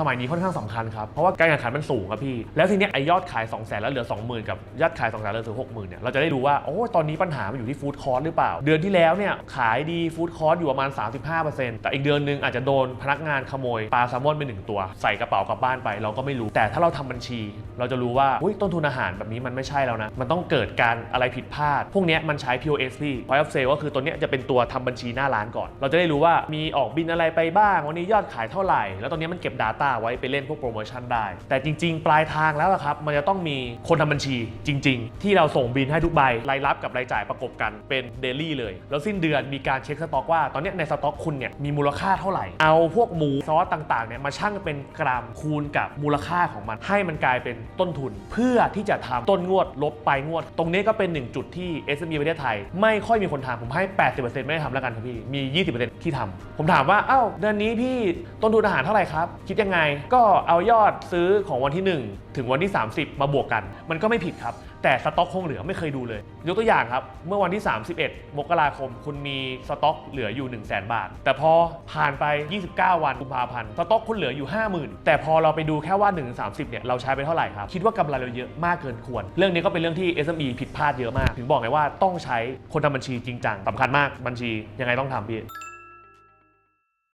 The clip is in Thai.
สมัยนี้ค่อนข้างสำคัญครับ เพราะว่าการแข่งขันมันสูงครับพี่ แล้วทีเนี้ยไอยอดขาย 2 0 0 0 0 0แล้วเหลือ 20,000 กับยอดขาย 2 0 0แล้วเหลือ60,000เนี่ยเราจะได้รู้ว่าโอ้ตอนนี้ปัญหามันอยู่ที่ฟู้ดคอร์สหรือเปล่า เดือนที่แล้วเนี่ยขายดีฟู้ดคอร์สอยู่ประมาณ 35%แต่อีกเดือนหนึงอาจจะโดนพนักงานขโมยปลาแซลมอนไปหนึ่งตัว ใส่กระเป๋ากลับบ้านไปเราก็ไม่รู้ แต่ถ้าเราทำบัญชี เราจะรู้ว่าอุ๊ยต้นทุนอาหารแบบนี้มันไม่ใช่แล้วนะมันต้องเกิดการอะไรผิดพลาด พวกเนี้ยมันใช้ POS พี่ Point of Sale ก็คือตัวเนี้ยจะเป็นตัวทำบัญชีหน้าร้านก่อน เราจะได้รู้ว่ามีออกบินอะไรไปบ้าง วันนี้ยอดขายเท่าไหร่ แล้วตอนนี้ยมันเก็บ Data ไว้ไปเล่นพวกโปรโมชั่นได้ แต่จริง ๆ ปลายทางแล้วอะครับ มันจะต้องมีคนทำบัญชีจริง ๆ ที่เราส่งบินให้ทุกใบรายรับกับรายจ่ายประกบกันเป็นเดลี่เลย แล้วสิ้นเดือนมีการเช็คสต็อกว่าตอนนี้ในสต็อกคุณเนี่ยมีมูลค่าเท่าไหร่ เอาพวกหมูซอสต่างๆเนี่ยมาชั่งเป็นกรัมคูณกับมูลค่าของมัน ให้มันกลายเป็นต้นทุน เพื่อที่จะทำต้นงวดลบปลายงวด ตรงนี้ก็เป็นหนึ่งจุดที่ SME ประเทศไทย ไม่ค่อยมีคนทำผมให้ 80%ไม่ได้ทำแล้วกันครับพี่มี 20%ที่ทำผมถามว่าเอ้าเดือนนี้พี่ต้นทุนอาหารเท่าไหร่ครับคิดยังไงก็เอายอดซื้อของวันที่ 1 ถึงวันที่ 30 มาบวกกัน มันก็ไม่ผิดครับ แต่สต็อกคงเหลือไม่เคยดูเลย ยกตัวอย่างครับ เมื่อวันที่ 31 มกราคม คุณมีสต็อกเหลืออยู่ 1 0 0 0 0แบาท แต่พอผ่านไป 29 วันกุมภาพันธ์สต็อกคุณเหลืออยู่ 50,000 แต่พอเราไปดูแค่ว่า 1 30 เนี่ยเราใช้ไปเท่าไหร่ครับ คิดว่ากำไรเราเยอะมากเกินควร เรื่องนี้ก็เป็นเรื่องที่ SME ผิดพลาดเยอะมาก ถึงบอกไงว่าต้องใช้คนทำบัญชีจริงจังสำคัญมากบัญชียังไงต้องทำพี่